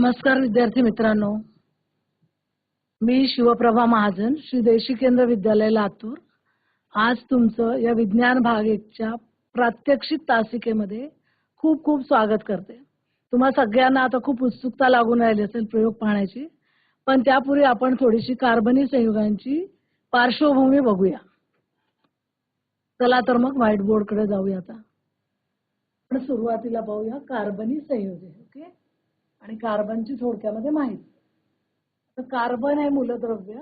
नमस्कार विद्यार्थी मित्रांनो. मी शिवप्रभा महाजन श्री देशी केंद्र विद्यालय लातूर. आज तुमचं या विज्ञान भाग एकच्या प्रात्यक्षिक तासिकेमध्ये खूप खूप स्वागत करते. तुम्हा सगळ्यांना आता खूप उत्सुकता लागून राहिली असेल प्रयोग पाहण्याची. पण त्यापूर्वी आपण थोडीशी कार्बनी संयुगांची पार्श्वभूमी बघूया. चला तर मग व्हाईट बोर्डकडे जाऊया आता. पण सुरुवातीला पाहूया कार्बनी संयुगे ओके? आणि कार्बनची थोडक्यामध्ये माहिती. तर कार्बन हे मूलद्रव्य.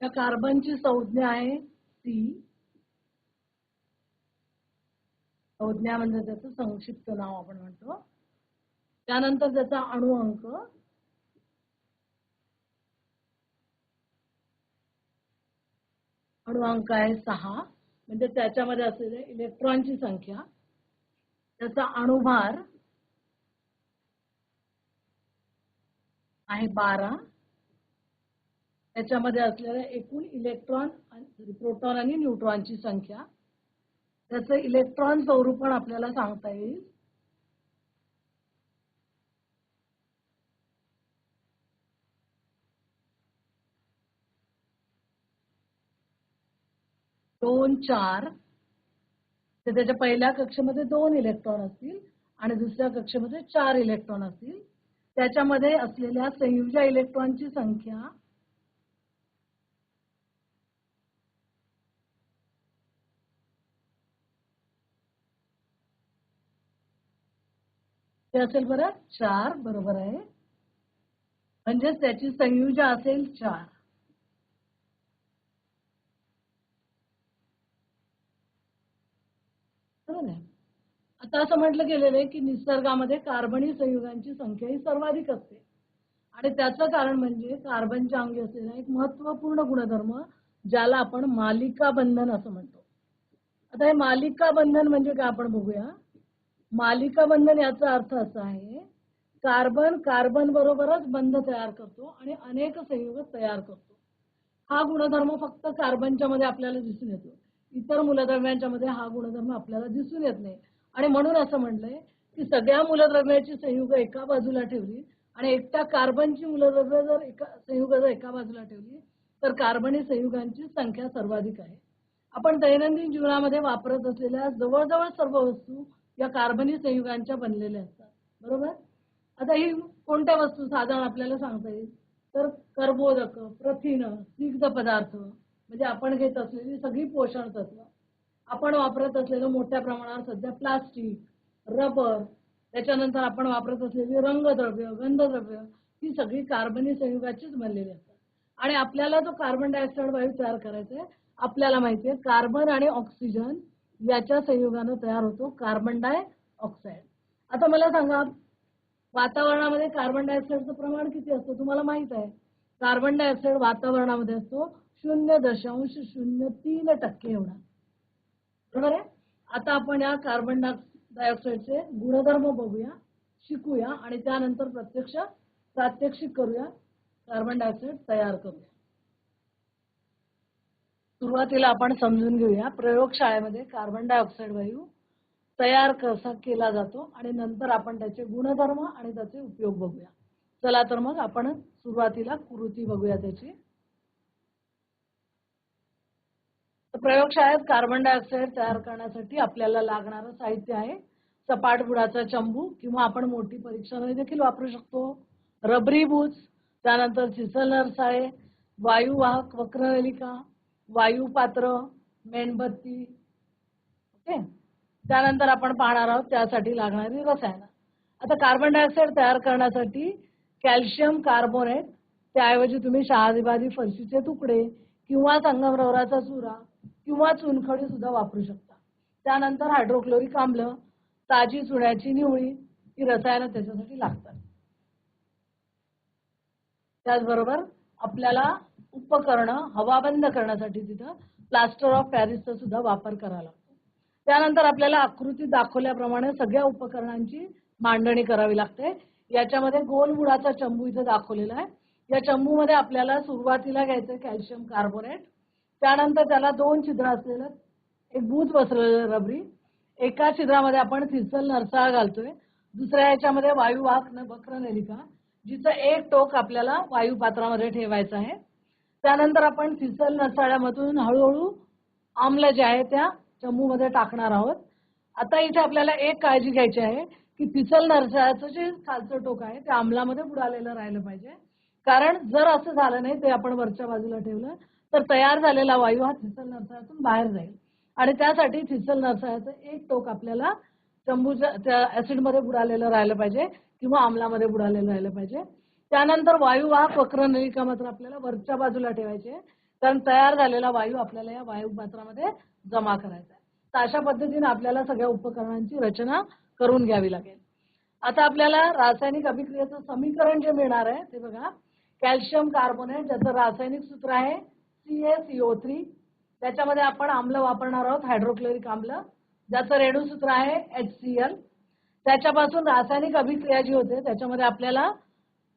त्या कार्बनची संज्ञा आहे सी संज्ञा म्हणजे त्याचं संक्षिप्त नाव आपण म्हणतो. त्यानंतर त्याचा अणु अंक. अणु अंक आहे सहा. म्हणजे त्याच्यामध्ये असलेल्या इलेक्ट्रॉनची संख्या त्याचा अणुभार आहे बारा. त्याच्यामध्ये असलेल्या एकूण इलेक्ट्रॉन प्रोटॉन आणि न्यूट्रॉनची संख्या. त्याचं इलेक्ट्रॉन स्वरूपण आपल्याला सांगता येईल. दोन चार. तर त्याच्या पहिल्या कक्षेमध्ये दोन इलेक्ट्रॉन असतील आणि दुसऱ्या कक्षेमध्ये चार इलेक्ट्रॉन असतील. त्याच्यामध्ये असलेल्या संयुजा इलेक्ट्रॉनची संख्या ते असेल बरं चार बरोबर आहे. म्हणजेच त्याची संयुजा असेल चार. बरोबर आहे. आता असं म्हटलं गेलेलं आहे की निसर्गामध्ये कार्बनी संयुगांची संख्या ही सर्वाधिक असते. आणि त्याचं कारण म्हणजे कार्बनच्या अंगी असलेला एक महत्त्वपूर्ण गुणधर्म ज्याला आपण मालिका बंधन असं म्हणतो. आता हे मालिका बंधन म्हणजे काय आपण बघूया. मालिका बंधन याचा अर्थ असा आहे कार्बन कार्बन बरोबरच बंध तयार करतो आणि अनेक संयुग तयार करतो. हा गुणधर्म फक्त कार्बनच्या मध्ये आपल्याला दिसून येतो. इतर मूलद्रव्यांच्या मध्ये हा गुणधर्म आपल्याला दिसून येत नाही. आणि म्हणून असं म्हणलंय की सगळ्या मूलद्रव्याची संयुग एका बाजूला ठेवली आणि एकट्या कार्बनची मूलद्रव्य जर एका संयुग जर एका बाजूला ठेवली तर कार्बनी संयुगांची संख्या सर्वाधिक आहे. आपण दैनंदिन जीवनामध्ये वापरत असलेल्या जवळजवळ सर्व वस्तू या कार्बनी संयुगांच्या बनलेल्या असतात. बरोबर? आता ही कोणत्या वस्तू साधारण आपल्याला सांगता येईल? तर कर्बोदक प्रथिन स्निग्ध पदार्थ म्हणजे आपण घेत असलेली सगळी पोषण तत्व. आपण वापरत असलेलं मोठ्या प्रमाणावर सध्या प्लास्टिक रबर त्याच्यानंतर आपण वापरत असलेली रंगद्रव्य गंधद्रव्य ही सगळी कार्बनी संयुगाचीच बनलेली असतात. आणि आपल्याला जो कार्बन डायऑक्साईड वायू तयार करायचा आहे आपल्याला माहिती आहे कार्बन आणि ऑक्सिजन याच्या संयुगानं तयार होतो कार्बन डाय ऑक्साईड आता मला सांगा वातावरणामध्ये कार्बन डायऑक्साईडचं प्रमाण किती असतं? तुम्हाला माहीत आहे. कार्बन डायऑक्साईड वातावरणामध्ये असतो शून्य दशांश शून्य तीन टक्के एवढा बरोबर आहे? आता आपण या कार्बन डायऑक्साईडचे गुणधर्म बघूया शिकूया आणि त्यानंतर प्रत्यक्ष प्रात्यक्षिक करूया कार्बन डायऑक्साईड तयार करूया. सुरुवातीला आपण समजून घेऊया प्रयोगशाळेमध्ये कार्बन डायऑक्साईड वायू तयार कसा केला जातो आणि नंतर आपण त्याचे गुणधर्म आणि त्याचे उपयोग बघूया. चला तर मग आपण सुरुवातीला कृती बघूया त्याची. प्रयोगशाळेत कार्बन डायऑक्साईड तयार करण्यासाठी आपल्याला लागणारं साहित्य आहे. सपाट बुडाचा चंबू किंवा आपण मोठी परीक्षामध्ये देखील वापरू शकतो. रबरी बूज त्यानंतर सिसल नरसाळे वायुवाहक वक्रनलिका वायू पात्र मेणबत्ती ओके? त्यानंतर आपण पाहणार आहोत त्यासाठी लागणारी रसायनं. आता कार्बन डायऑक्साईड तयार करण्यासाठी कॅल्शियम कार्बोनेट त्याऐवजी तुम्ही शहाजीबाजी फरशीचे तुकडे किंवा संगमरवराचा चुरा किंवा चुनखडी सुद्धा वापरू शकता. त्यानंतर हायड्रोक्लोरिक आम्ल ताजी चुन्याची निवळी ही रसायनं त्याच्यासाठी लागतात. त्याचबरोबर आपल्याला उपकरणं हवाबंद करण्यासाठी तिथं प्लास्टर ऑफ पॅरिसचा सुद्धा वापर करावा लागतो. त्यानंतर आपल्याला आकृती दाखवल्याप्रमाणे सगळ्या उपकरणांची मांडणी करावी लागते. याच्यामध्ये गोलबुडाचा चंबू इथं दाखवलेला आहे. या चंबूमध्ये आपल्याला सुरुवातीला घ्यायचं कॅल्शियम कार्बोनेट. त्यानंतर त्याला दोन छिद्र असलेलं एक बूज बसलेलं रबरी एका छिद्रामध्ये आपण थिसल नरसाळा घालतोय दुसऱ्या याच्यामध्ये वायुवाहक वाक बक्र नेलिका जिचं एक टोक आपल्याला वायू पात्रामध्ये ठेवायचं आहे. त्यानंतर आपण थिसल नरसाळ्यामधून हळूहळू आम्ल जे आहे त्या चमूमध्ये टाकणार आहोत. आता इथे आपल्याला एक काळजी घ्यायची आहे की थिसल नरसाळ्याचं जे खालचं टोक आहे ते आम्लामध्ये बुडालेलं राहिलं पाहिजे. कारण जर असं झालं नाही ते आपण वरच्या बाजूला ठेवलं तर तयार झालेला वायू हा थिसल नरसाळ्यातून बाहेर जाईल. आणि त्यासाठी थिसल नरसाळ्याचं एक टोक आपल्याला तंबूच्या त्या ऍसिडमध्ये बुडालेलं राहिलं पाहिजे किंवा आमलामध्ये बुडालेलं राहिलं पाहिजे. त्यानंतर वायुवाहक वक्रनलिका मात्र आपल्याला वरच्या बाजूला ठेवायचे आहे. कारण तयार झालेला वायू आपल्याला या वायू पात्रामध्ये जमा करायचा आहे. तर अशा पद्धतीने आपल्याला सगळ्या उपकरणांची रचना करून घ्यावी लागेल. आता आपल्याला रासायनिक अभिक्रियेचं समीकरण जे मिळणार आहे ते बघा. कॅल्शियम कार्बोनेट ज्याचं रासायनिक सूत्र आहे सी ए सीओ थ्री त्याच्यामध्ये आपण आम्ल वापरणार आहोत हायड्रोक्लोरिक आम्ल. ज्याचं रेणूसूत्र आहे एच सी एल त्याच्यापासून रासायनिक अभिक्रिया जी होते त्याच्यामध्ये आपल्याला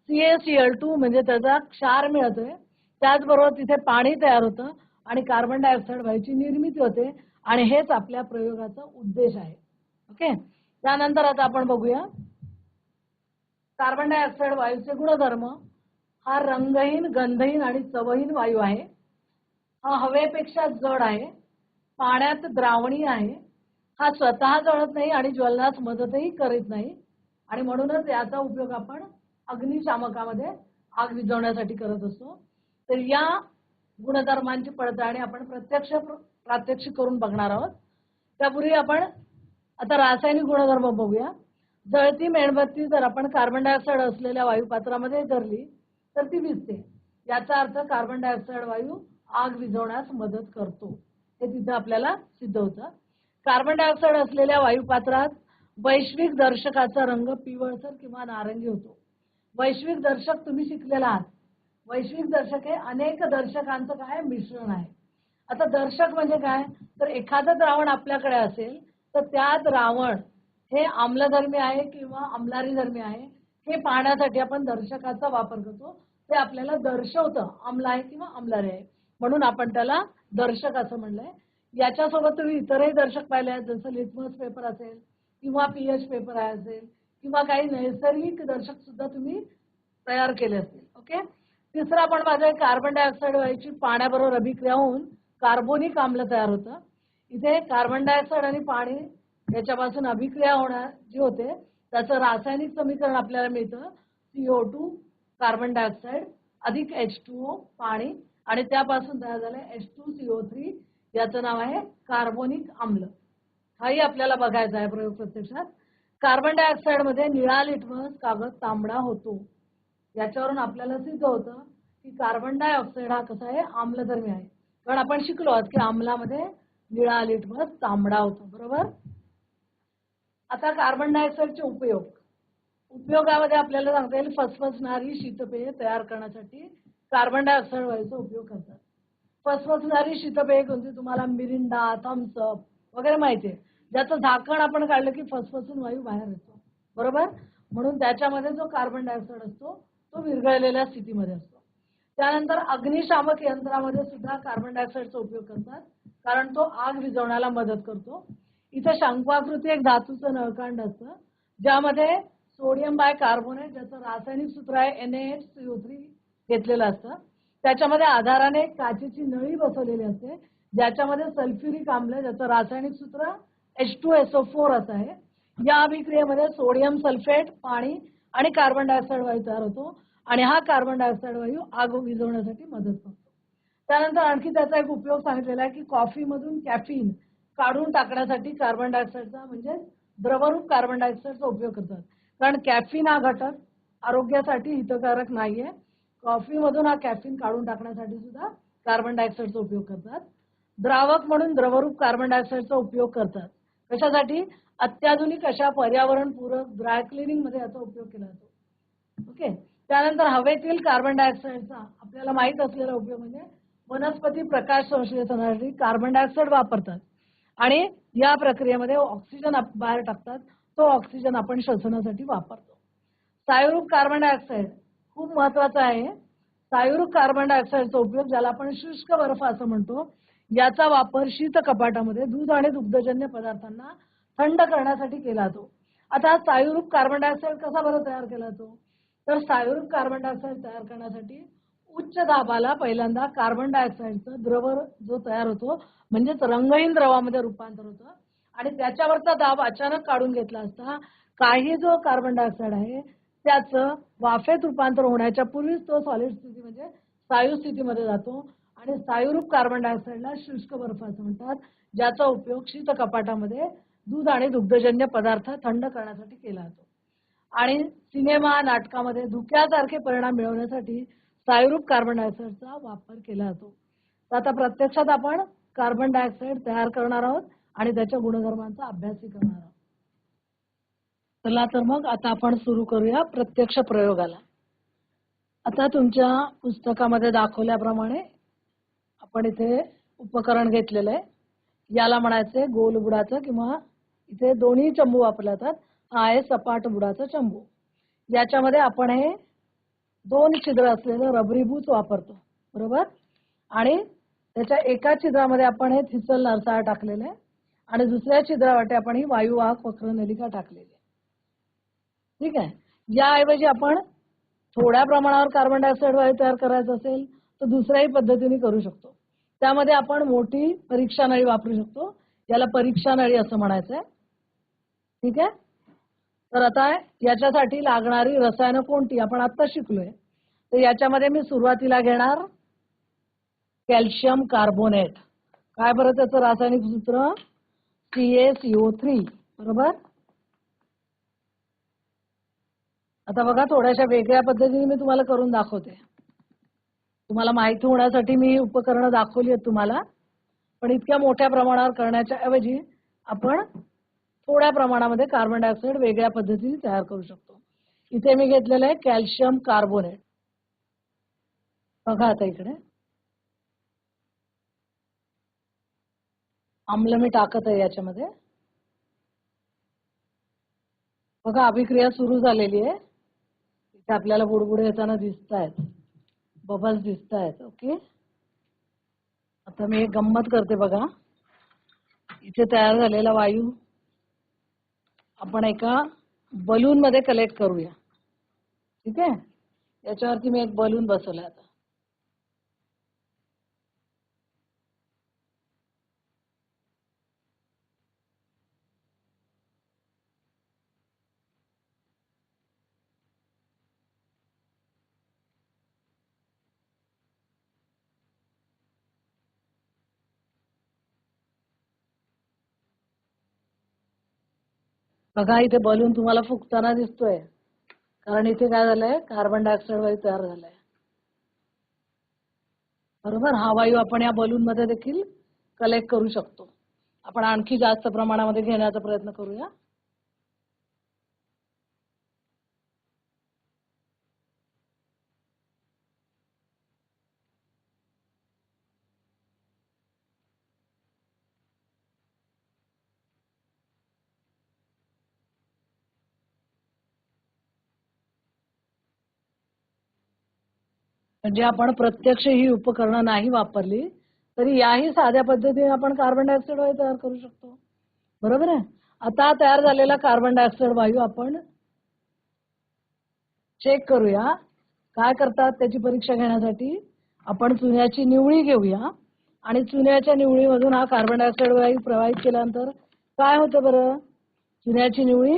सीएसीएल टू म्हणजे त्याचा क्षार मिळतोय. त्याचबरोबर तिथे पाणी तयार होतं आणि कार्बन डायऑक्साईड वायूची निर्मिती होते. आणि हेच आपल्या प्रयोगाचा उद्देश आहे. ओके? त्यानंतर आता आपण बघूया. कार्बन डायऑक्साईड वायूचे गुणधर्म हा रंगहीन गंधहीन आणि चवहीन वायू आहे. हा हवेपेक्षा जड आहे. पाण्यात द्रावणीय आहे. हा स्वतः जळत नाही आणि ज्वलनास मदतही करीत नाही. आणि म्हणूनच याचा उपयोग आपण अग्निशामकामध्ये आग विझवण्यासाठी करत असतो. तर या गुणधर्मांची पडताळणी आपण प्रत्यक्ष प्रात्यक्षिक करून बघणार आहोत. त्यापूर्वी आपण आता रासायनिक गुणधर्म बघूया. जळती मेणबत्ती जर आपण कार्बन डायऑक्साईड असलेल्या वायू पात्रामध्ये धरली तर ती विजते याचा अर्थ कार्बन डायऑक्साईड वायू आग विझवण्यास मदत करतो. हे तिथं आपल्याला सिद्ध होतं कार्बन डायऑक्साईड असलेल्या वायुपात्रात वैश्विक दर्शकाचा रंग पिवळसर किंवा नारंगी होतो. वैश्विक दर्शक तुम्ही शिकलेला आहात. वैश्विक दर्शक हे अनेक दर्शकांचं काय मिश्रण आहे. आता दर्शक म्हणजे काय? तर एखादं द्रावण आपल्याकडे असेल तर त्या द्रावण हे आम्लधर्मी आहे किंवा अम्लारी धर्मी आहे हे पाहण्यासाठी आपण दर्शकाचा वापर करतो. ते आपल्याला दर्शवतं. आम्ल आहे किंवा अम्लारी आहे. म्हणून आपण त्याला दर्शक असं म्हणलंय. याच्यासोबत तुम्ही इतरही दर्शक पाहिले आहेत जसं लिटमस पेपर असेल किंवा पीएच पेपर असेल किंवा काही नैसर्गिक दर्शक सुद्धा तुम्ही तयार केले असतील ओके? तिसरं आपण माझं कार्बन डायऑक्साईड व्हायची पाण्याबरोबर अभिक्रिया होऊन कार्बोनिक आम्ल तयार होतं. इथे कार्बन डायऑक्साईड आणि पाणी याच्यापासून अभिक्रिया होणार जी होते त्याचं रासायनिक समीकरण आपल्याला मिळतं. सीओ टू कार्बन डायऑक्साईड अधिक एच टू ओ पाणी आणि त्यापासून तयार झालं एच टू सीओ थ्री याचं नाव आहे कार्बोनिक आम्ल. हाही आपल्याला बघायचा आहे प्रयोग प्रत्यक्षात. कार्बन डायऑक्साईडमध्ये निळा लिटमस कागद तांबडा होतो. याच्यावरून आपल्याला सिद्ध होतं की कार्बन डायऑक्साईड हा कसा आहे? आम्लधर्मी आहे. कारण आपण शिकलो आहोत की आम्लामध्ये निळा लिटमस तांबडा होतो बरोबर? आता कार्बन डायऑक्साईडचे उपयोग. उपयोगामध्ये आपल्याला सांगता येईल फसफसणारी शीतपेय तयार करण्यासाठी. कार्बन डायऑक्साईड वायूचा उपयोग करतात. फसफसणारी शीतपेय कोणती तुम्हाला मिरिंडा थम्सअप वगैरे माहिती आहे. ज्याचं झाकण आपण काढलं की फसफसून वायू बाहेर येतो. बरोबर? म्हणून त्याच्यामध्ये जो कार्बन डायऑक्साईड असतो तो विरघळलेल्या स्थितीमध्ये असतो. त्यानंतर अग्निशामक यंत्रामध्ये सुद्धा कार्बन डायऑक्साईडचा उपयोग करतात. कारण तो आग विझवण्याला मदत करतो. इथे शंक्वाकृती एक धातूचं नळकांड असतं ज्यामध्ये सोडियम बाय कार्बोनेट ज्याचं रासायनिक सूत्र आहे एन एच सीओ थ्री घेतलेलं असतं. त्याच्यामध्ये आधाराने काचेची नळी बसवलेली असते. ज्याच्यामध्ये सल्फ्युरिक आम्ल ज्याचं रासायनिक सूत्र एच टू एसओ फोर असं आहे. या अभिक्रियेमध्ये सोडियम सल्फेट पाणी आणि कार्बन डायऑक्साईड वायू तयार होतो. आणि हा कार्बन डायऑक्साईड वायू आग विझवण्यासाठी मदत करतो. त्यानंतर आणखी त्याचा एक उपयोग सांगितलेला आहे की कॉफीमधून कॅफिन काढून टाकण्यासाठी कार्बन डायऑक्साईडचा म्हणजे द्रवरूप कार्बन डायऑक्साईडचा उपयोग करतात. कारण कॅफिन हा घटक आरोग्यासाठी हितकारक नाहीये. कॉफीमधून हा कॅफिन काढून टाकण्यासाठी सुद्धा कार्बन डायऑक्साईडचा उपयोग करतात. द्रावक म्हणून द्रवरूप कार्बन डायऑक्साईडचा उपयोग करतात. कशासाठी? अत्याधुनिक अशा पर्यावरणपूरक ड्राय क्लिनिंगमध्ये याचा उपयोग केला जातो. ओके त्यानंतर हवेतील कार्बन डायऑक्साईडचा आपल्याला माहीत असलेला उपयोग म्हणजे वनस्पती प्रकाश संश्लेषणासाठी कार्बन डायऑक्साईड वापरतात. आणि या प्रक्रियेमध्ये ऑक्सिजन बाहेर टाकतात. तो ऑक्सिजन आपण श्वसनासाठी वापरतो. सायरूप कार्बन डायऑक्साईड खूप महत्त्वाचा आहे. सायुरूप कार्बन डायऑक्साईडचा उपयोग ज्याला आपण शुष्क बर्फ असं म्हणतो याचा वापर शीत कपाटामध्ये दूध आणि दुग्धजन्य पदार्थांना थंड करण्यासाठी केला जातो. आता सायुरूप कार्बन डायऑक्साईड कसा बरं तयार केला जातो? तर सायुरूप कार्बन डायऑक्साईड तयार करण्यासाठी उच्च दाबाला पहिल्यांदा कार्बन डायऑक्साईडचं द्रव जो तयार होतो म्हणजेच रंगहीन द्रवामध्ये रूपांतर होतं. आणि त्याच्यावरचा दाब अचानक काढून घेतला असता काही जो कार्बन डायऑक्साईड आहे त्याचं वाफेत रूपांतर होण्याच्या पूर्वीच तो सॉलिड स्थिती म्हणजे स्थायू स्थितीमध्ये जातो. आणि स्थायूरूप कार्बन डायऑक्साईडला शुष्क बर्फ असं म्हणतात ज्याचा उपयोग शीत कपाटामध्ये दूध आणि दुग्धजन्य पदार्थ थंड करण्यासाठी केला जातो. आणि सिनेमा नाटकामध्ये धुक्यासारखे परिणाम मिळवण्यासाठी स्थायूरूप कार्बन डायऑक्साईडचा वापर केला जातो. तर आता प्रत्यक्षात आपण कार्बन डायऑक्साईड तयार करणार आहोत आणि त्याच्या गुणधर्मांचा अभ्यासही करणार आहोत. चला तर मग आता आपण सुरू करूया प्रत्यक्ष प्रयोगाला. आता तुमच्या पुस्तकामध्ये दाखवल्याप्रमाणे आपण इथे उपकरण घेतलेलं आहे. याला म्हणायचे गोल बुडाचं किंवा इथे दोन्ही चंबू वापरले जातात. हा आहे सपाट बुडाचा चंबू. याच्यामध्ये आपण हे दोन छिद्र असलेलं रबरी बूच वापरतो. बरोबर? आणि त्याच्या एका छिद्रामध्ये आपण हे थिसल नरसाळ टाकलेलं आहे. आणि दुसऱ्या छिद्रावाटे आपण ही वायुवाहक वक्रनलिका टाकलेली आहे. ठीक आहे? याऐवजी आपण थोड्या प्रमाणावर कार्बन डायऑक्साईड वायू तयार करायचा असेल तर दुसऱ्याही पद्धतीने करू शकतो. त्यामध्ये आपण मोठी परीक्षा नळी वापरू शकतो. याला परीक्षा नळी असं म्हणायचं आहे ठीक आहे? तर आता याच्यासाठी लागणारी रसायनं कोणती? आपण आता शिकलोय. तर याच्यामध्ये मी सुरुवातीला घेणार कॅल्शियम कार्बोनेट. काय बरं त्याचं रासायनिक सूत्र? सी एस सीओ थ्री बरोबर? आता बघा थोड्याशा वेगळ्या पद्धतीने मी तुम्हाला करून दाखवते. तुम्हाला माहिती होण्यासाठी मी उपकरणं दाखवली आहेत तुम्हाला. पण इतक्या मोठ्या प्रमाणावर करण्याच्या ऐवजी आपण थोड्या प्रमाणामध्ये कार्बन डायऑक्साईड वेगळ्या पद्धतीने तयार करू शकतो. इथे मी घेतलेलं आहे कॅल्शियम कार्बोनेट बघा आता इकडे. आम्ल मी टाकत आहे याच्यामध्ये. बघा अभिक्रिया सुरू झालेली आहे. ते आपल्याला बुडबुडे येताना दिसत आहेत बबल्स दिसत आहेत ओके आता मी एक गंमत करते बघा. इथे तयार झालेला वायू आपण एका बलून मध्ये कलेक्ट करूया. ठीक आहे? याच्यावरती मी एक बलून बसवला आता. बघा इथे बलून तुम्हाला फुगताना दिसतोय. कारण इथे काय झालंय? कार्बन डायऑक्साईड वायू तयार झालाय. बरोबर? हा वायू आपण या बलून मध्ये देखील कलेक्ट करू शकतो. आपण आणखी जास्त प्रमाणामध्ये घेण्याचा प्रयत्न करूया. म्हणजे आपण प्रत्यक्ष ही उपकरणं नाही वापरली तरी याही साध्या पद्धतीने आपण कार्बन डायऑक्साईड वायू तयार करू शकतो. बरोबर आहे? आता तयार झालेला कार्बन डायऑक्साईड वायू आपण चेक करूया. काय करतात त्याची परीक्षा घेण्यासाठी? आपण चुन्याची निवळी घेऊया. आणि चुन्याच्या निवळीमधून हा कार्बन डायऑक्साईड वायू प्रवाहित केल्यानंतर काय होतं बरं? चुन्याची निवळी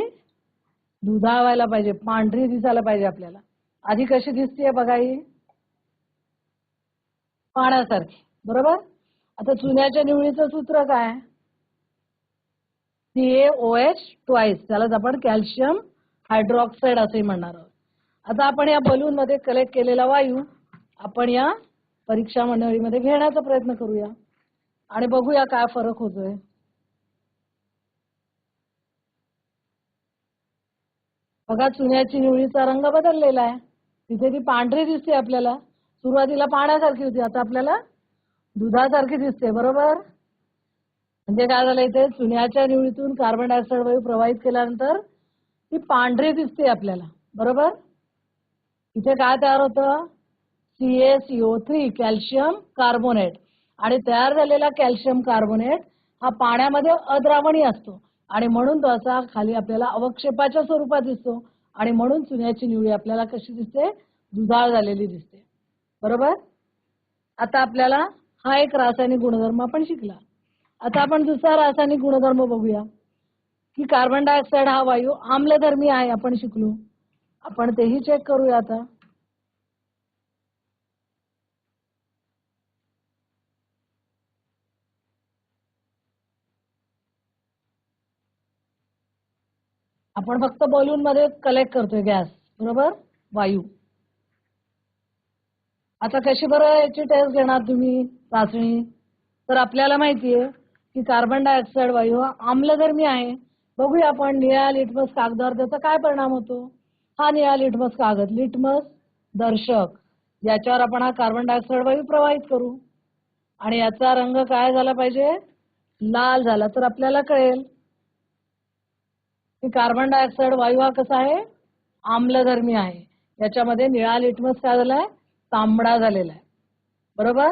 दुधावायला पाहिजे पांढरी दिसायला पाहिजे आपल्याला. आधी कशी दिसते बघा ही? पाण्यासारखी. बरोबर? आता चुन्याच्या निवळीचं सूत्र काय? C A O H twice त्यालाच आपण कॅल्शियम हायड्रॉक्साईड असंही म्हणणार आहोत. आता आपण या बलून मध्ये कलेक्ट केलेला वायू आपण या परीक्षा मंडळीमध्ये घेण्याचा प्रयत्न करूया. आणि बघूया काय फरक होतोय. बघा चुन्याची निवळीचा रंग बदललेला आहे. तिथे ती पांढरी दिसते आपल्याला. सुरुवातीला पाण्यासारखी होती. आता आपल्याला दुधासारखी दिसते बरोबर? म्हणजे काय झालं इथे? चुन्याच्या निवडीतून कार्बन डायऑक्साईड वायू प्रवाहित केल्यानंतर ती पांढरी दिसते आपल्याला बरोबर? इथे काय तयार होतं? C CO three calcium carbonate आणि तयार झालेला कॅल्शियम कार्बोनेट हा पाण्यामध्ये अद्रावणी असतो. आणि म्हणून तो असा खाली आपल्याला अवक्षेपाच्या स्वरूपात दिसतो. आणि म्हणून चुन्याची निवडी आपल्याला कशी दिसते? दुधाळ झालेली दिसते. बरोबर? आता आपल्याला हा एक रासायनिक गुणधर्म आपण शिकला. आता आपण दुसरा रासायनिक गुणधर्म बघूया. की कार्बन डायऑक्साईड हा वायू आम्लधर्मी आहे आपण शिकलो. आपण तेही चेक करूया आता. आपण फक्त बलून मध्ये कलेक्ट करतोय गॅस बरोबर? वायू. आता कशी बरं याची टेस्ट घेणार तुम्ही चाचणी तर आपल्याला माहितीये की कार्बन डायऑक्साईड वायू हा आम्लधर्मी आहे. बघूया आपण निळ्या लिटमस कागदावर त्याचा काय परिणाम होतो? हा निळा लिटमस कागद लिटमस दर्शक. याच्यावर आपण हा कार्बन डायऑक्साईड वायू प्रवाहित करू. आणि याचा रंग काय झाला पाहिजे? लाल झाला. तर आपल्याला कळेल की कार्बन डायऑक्साईड वायू हा कसा आहे? आम्लधर्मी आहे. याच्यामध्ये निळा लिटमस काय झालाय? तांबडा झालेला आहे. बरोबर?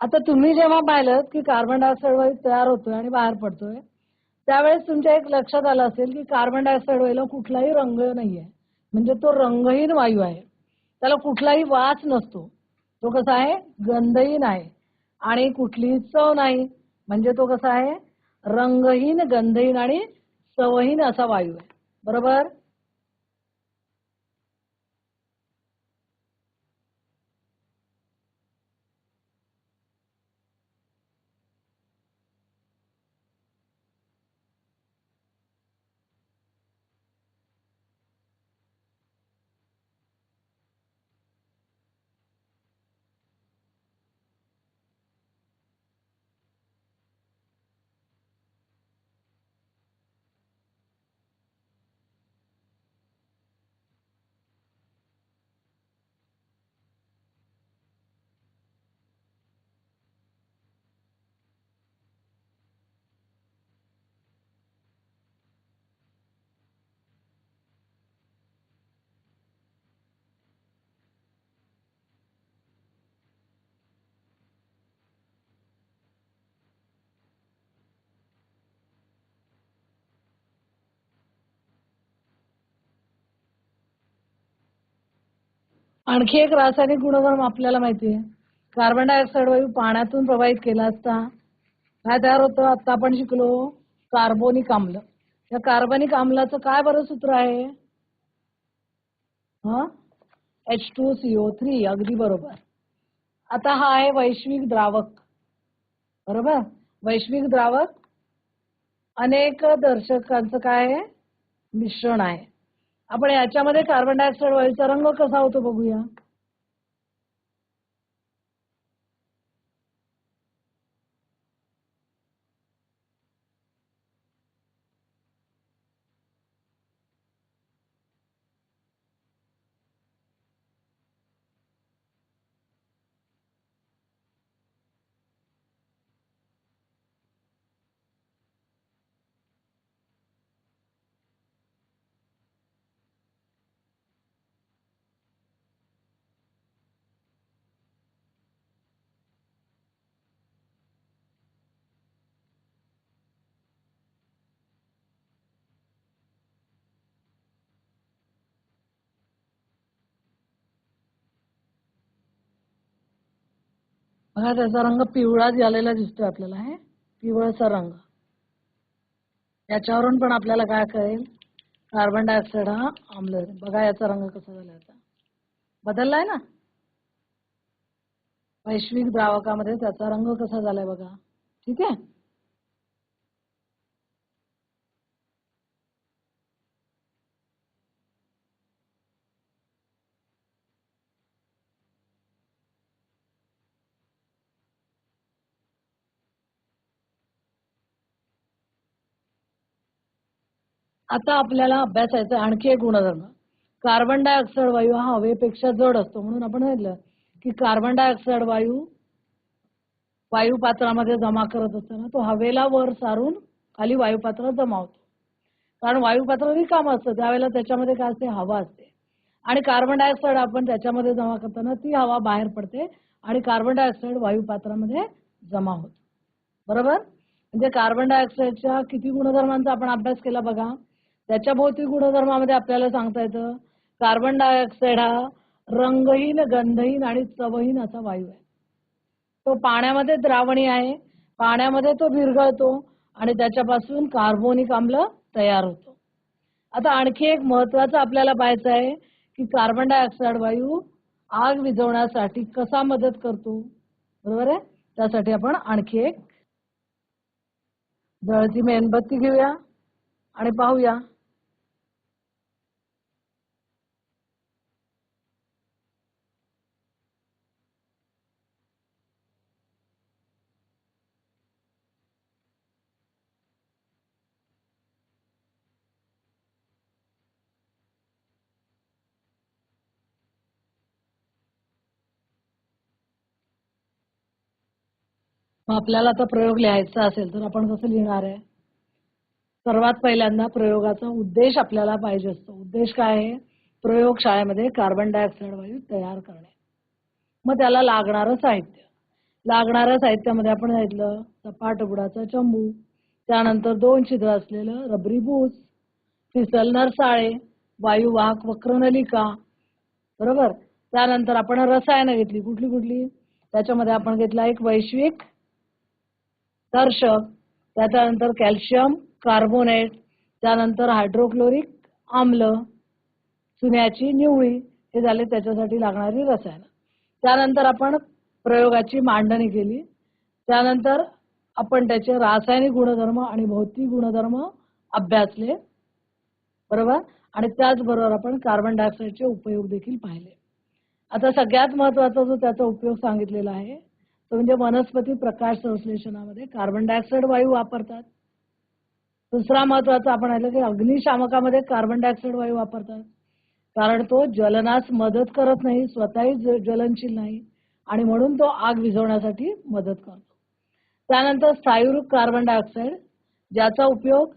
आता तुम्ही जेव्हा पाहिलं की कार्बन डायऑक्साईड वायू तयार होतोय आणि बाहेर पडतोय त्यावेळेस तुमच्या एक लक्षात आलं असेल की कार्बन डायऑक्साईड वायूला कुठलाही रंग नाहीये. म्हणजे तो रंगहीन वायू आहे. त्याला कुठलाही वास नसतो. तो कसा आहे? गंधहीन आहे. आणि कुठलीही चव नाही. म्हणजे तो कसा आहे? रंगहीन गंधहीन आणि चवहीन असा वायू आहे. बरोबर? आणखी एक रासायनिक गुणधर्म आपल्याला माहिती आहे कार्बन डायऑक्साईड वायू पाण्यातून प्रवाहित केला असता काय तयार होतं. आता आपण शिकलो कार्बोनिक आम्ल. या कार्बनिक आम्लाचं काय बरं सूत्र आहे? हा? एच टू सीओ थ्री अगदी बरोबर. आता हा आहे वैश्विक द्रावक. बरोबर? वैश्विक द्रावक अनेक दर्शकांचं काय आहे? मिश्रण आहे. आपण याच्यामध्ये कार्बन डायऑक्साईड वायूचा रंग कसा होतो बघूया. बघा त्याचा रंग पिवळा झालेला दिसतोय आपल्याला हे? पिवळसा रंग. याच्यावरून पण आपल्याला काय कळेल? कार्बन डायऑक्साईड हा आम्ल बघा याचा रंग कसा झाला आता बदललाय ना? वैश्विक द्रावकामध्ये त्याचा रंग कसा झालाय बघा. ठीक आहे? आता आपल्याला अभ्यासायचा आणखी एक गुणधर्म. कार्बन डायऑक्साईड वायू हा हवेपेक्षा जड असतो. म्हणून आपण सांगितलं की कार्बन डायऑक्साईड वायू वायू पात्रामध्ये जमा करत असताना तो हवेला वर सारून खाली वायू पात्रात जमा होतो कारण वायुपात्र रिकाम असतं. त्यावेळेला त्याच्यामध्ये काय असते? हवा असते. आणि कार्बन डायऑक्साईड आपण त्याच्यामध्ये जमा करताना ती हवा बाहेर पडते आणि कार्बन डायऑक्साईड वायू पात्रामध्ये जमा होतो. बरोबर? म्हणजे कार्बन डायऑक्साईडच्या किती गुणधर्मांचा आपण अभ्यास केला बघा. त्याच्या भौतिक गुणधर्मामध्ये आपल्याला सांगता येतं कार्बन डायऑक्साईड हा रंगहीन गंधहीन आणि चवहीन असा वायू आहे. तो पाण्यामध्ये द्रावणी आहे पाण्यामध्ये तो विरघळतो आणि त्याच्यापासून कार्बोनिक आम्ल तयार होतो. आता आणखी एक महत्वाचं आपल्याला पाहायचं आहे की कार्बन डायऑक्साईड वायू आग विझवण्यासाठी कसा मदत करतो. बरोबर आहे? त्यासाठी आपण आणखी एक जळती मेणबत्ती घेऊया आणि पाहूया. मग आपल्याला आता प्रयोग लिहायचा असेल तर आपण कसं लिहिणार आहे? सर्वात पहिल्यांदा प्रयोगाचा उद्देश आपल्याला पाहिजे असतो. उद्देश काय आहे? प्रयोगशाळेमध्ये कार्बन डायऑक्साईड वायू तयार करणे. मग त्याला लागणारं साहित्य. लागणाऱ्या साहित्यामध्ये आपण सांगितलं सपाट उघडाचा चंबू त्यानंतर दोन छिद्र असलेलं रबरी बूज फिसलणार साळे वायुवाहक वक्रनलिका बरोबर? त्यानंतर आपण रसायनं घेतली. कुठली कुठली? त्याच्यामध्ये आपण घेतला एक वैश्विक दर्शक त्याच्यानंतर कॅल्शियम कार्बोनेट त्यानंतर हायड्रोक्लोरिक आम्ल चुन्याची निवळी हे झाले त्याच्यासाठी लागणारी रसायनं. त्यानंतर आपण प्रयोगाची मांडणी केली. त्यानंतर आपण त्याचे रासायनिक गुणधर्म आणि भौतिक गुणधर्म अभ्यासले. बरोबर? आणि त्याचबरोबर आपण कार्बन डायऑक्साईडचे उपयोग देखील पाहिले. आता सगळ्यात महत्त्वाचा जो त्याचा उपयोग सांगितलेला आहे म्हणजे वनस्पती प्रकाश संश्लेषणामध्ये कार्बन डायऑक्साईड वायू वापरतात. दुसरा महत्त्वाचा आपण ऐकलं की अग्निशामकामध्ये कार्बन डायऑक्साईड वायू वापरतात. कारण तो ज्वलनास मदत करत नाही स्वतःही ज्वलनशील नाही आणि म्हणून तो आग विझवण्यासाठी मदत करतो. त्यानंतर स्थायुरूप कार्बन डायऑक्साईड ज्याचा उपयोग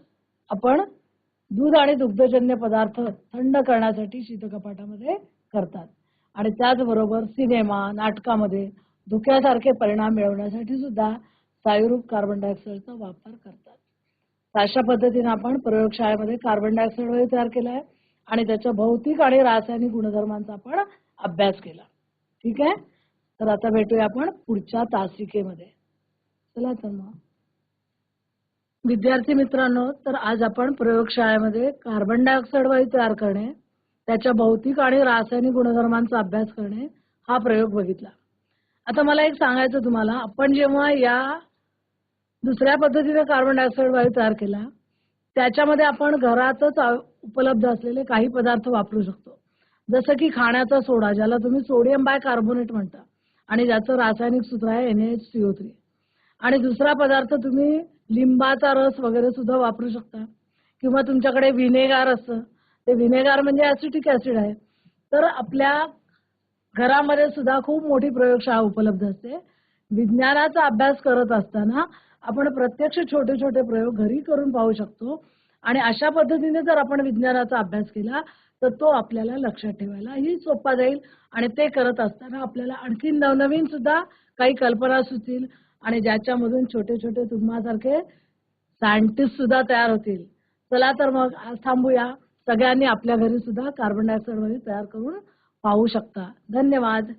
आपण दूध आणि दुग्धजन्य पदार्थ थंड करण्यासाठी शीतकपाटामध्ये करतात. आणि त्याचबरोबर सिनेमा नाटकामध्ये धुक्यासारखे परिणाम मिळवण्यासाठी सुद्धा सायुरूप कार्बन डायऑक्साईडचा वापर करतात. अशा पद्धतीने आपण प्रयोगशाळेमध्ये कार्बन डायऑक्साईड वगैरे तयार केला आहे आणि त्याच्या भौतिक आणि रासायनिक गुणधर्मांचा आपण अभ्यास केला. ठीक आहे? तर आता भेटूया आपण पुढच्या तासिकेमध्ये. चला तर मग. विद्यार्थी मित्रांनो तर आज आपण प्रयोगशाळेमध्ये कार्बन डायऑक्साईड वायू तयार करणे त्याच्या भौतिक आणि रासायनिक गुणधर्मांचा अभ्यास करणे हा प्रयोग बघितला. आता मला एक सांगायचं तुम्हाला. आपण जेव्हा या दुसऱ्या पद्धतीने कार्बन डायऑक्साईड वायू तयार केला त्याच्यामध्ये आपण घरातच उपलब्ध असलेले काही पदार्थ वापरू शकतो. जसं की खाण्याचा सोडा ज्याला तुम्ही सोडियम बाय कार्बोनेट म्हणता आणि ज्याचं रासायनिक सूत्र आहे एनएच सीओ थ्री आणि दुसरा पदार्थ तुम्ही लिंबाचा रस वगैरे सुद्धा वापरू शकता किंवा तुमच्याकडे व्हिनेगार असतं. ते व्हिनेगार म्हणजे ऍसिटिक ऍसिड आहे. तर आपल्या घरामध्ये सुद्धा खूप मोठी प्रयोगशाळा उपलब्ध असते. विज्ञानाचा अभ्यास करत असताना आपण प्रत्यक्ष छोटे छोटे प्रयोग घरी करून पाहू शकतो. आणि अशा पद्धतीने जर आपण विज्ञानाचा अभ्यास केला तर तो आपल्याला लक्षात ठेवायलाही सोपा जाईल. आणि ते करत असताना आपल्याला आणखी नवनवीन सुद्धा काही कल्पना सुचतील. आणि ज्याच्यामधून छोटे छोटे तुम्हासारखे सायंटिस्ट सुद्धा तयार होतील. चला तर मग आज थांबूया. सगळ्यांनी आपल्या घरी सुद्धा कार्बन डायऑक्साईड वायू तयार करून पाहू शकता. धन्यवाद.